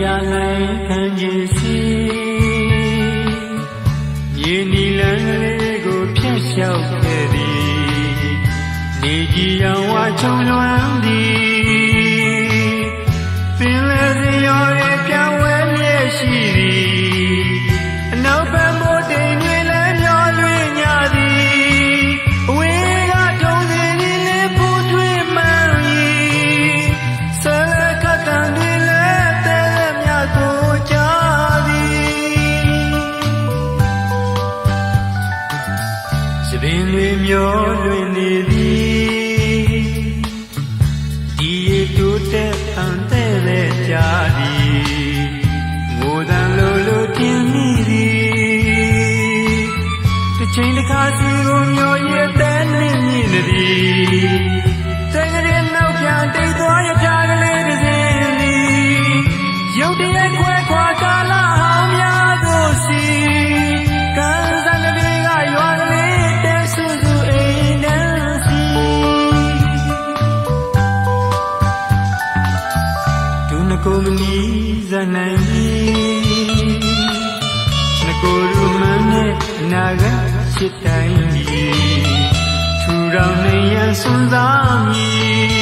ခံခြင်းစီမြေနီလန်းလေးကိုဖျက်လျှောက်ခဲ့သည်နေကြီးရောင်ဝါချုံလွမ်းသည် မျောလွင်နေသည်ဒီရတိုးတက်အန်တဲ့လေကြသည်ငိုတန်လိုလိုပြင်းမိသည်တစ်ချိန်တစ်ခါစီကိုမျောရတဲ့နှင်းမြင့်သည်တကယ်နောက်ပြန်တိတ်သွားရကြကလေးတစ်စင်းသည်ရုတ်တရက်ခွဲ နိုင်ကြီးနကိုရူမန်းနဲ့အနာဂတ်ချစ်တိုင်းကြီးထူထောင်နေရန်စွန့်စားမည်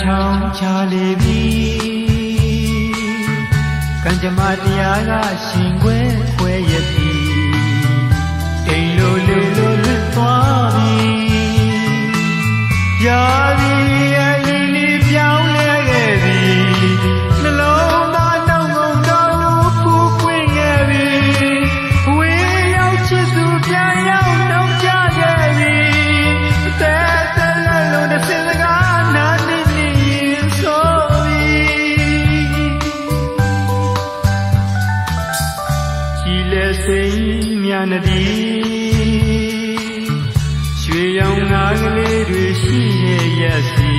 ချောင်းချလေပြီကံကြမ္မာတရားကရှင်ခွဲခွဲရပြီ စိမ်မြန်နဒီရွှေရောင်ငါကလေးတွေရှိရဲ့ရက်စီ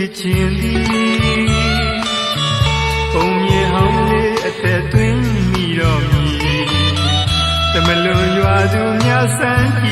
ဖြစ်ချင်းသည်ပုံမြေဟောင်းလေးအသက်သွင်းမိတော့မီတမလွန်ရွာသူများဆန်း